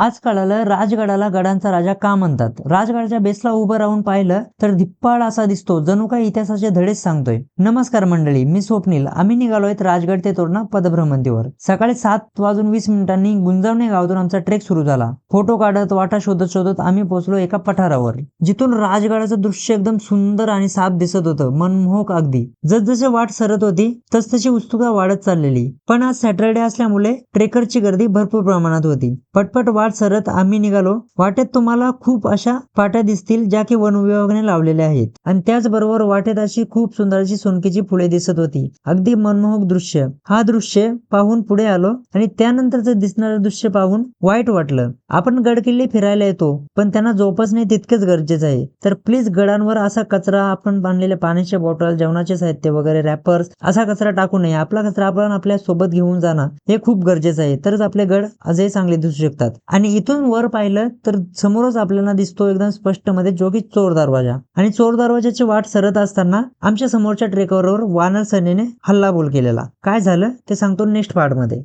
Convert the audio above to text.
आज कळालं राजगडाला गडांचा राजा का म्हणतात? राजगडाच्या बेसला उभं राहून पाहिलं तर धिप्पाड असा दिसतो जणू काही इतिहासाचे धडेच सांगतोय. नमस्कार मंडळी मी स्वप्नील. आम्ही निघालोय राजगड ते तोरणा पदभ्रमंतीवर. सकाळी सात वाजून वीस मिनिटांनी गुंजावणे गावातून आमचा ट्रेक सुरू झाला. फोटो काढत वाटा शोधत शोधत आम्ही पोहोचलो एका पठारावर. जिथून राजगडाचं दृश्य एकदम सुंदर आणि साफ दिसत होतं मनमोहक अगदी. जसजसे वाट सरत होती तसतशी उत्सुकता वाढत चाललेली. पण आज सॅटरडे असल्यामुळे ट्रेकरची गर्दी भरपूर प्रमाणात होती. पटपट वाट सरत आम्ही निघालो. वाटेत तुम्हाला खूप अशा पाट्या दिसतील ज्या की वन विभागाने लावलेल्या आहेत. आणि त्याचबरोबर वाटेत अशी खूप सुंदर अशी सोनकीची फुले दिसत होती. अगदी मनमोहक दृश्य. हा दृश्य पाहून पुढे आलो आणि त्यानंतरचं दिसणारं दृश्य पाहून वाईट वाटलं. आपण गडकिल्ले फिरायला येतो पण त्यांना जोपासणे तितकेच गरजेचं आहे. तर प्लीज गडांवर असा कचरा आपण बांधलेल्या पाण्याच्या बॉटल जेवणाचे साहित्य वगैरे रॅपर्स असा कचरा टाकू नये. आपला कचरा आपण आपल्यासोबत घेऊन जाणं हे खूप गरजेचं आहे. तरच आपले गड आजही चांगले दिसू शकतात. आणि इथून वर पाहिलं तर समोरच आपल्याला दिसतो एकदम स्पष्टमध्ये जो की चोर दरवाजा. आणि चोर दरवाजाची वाट सरत असताना आमच्या समोरच्या ट्रेकरवर वानर सेनेने हल्लाबोल केलेला. काय झालं? ते सांगतो नेक्स्ट पार्टमध्ये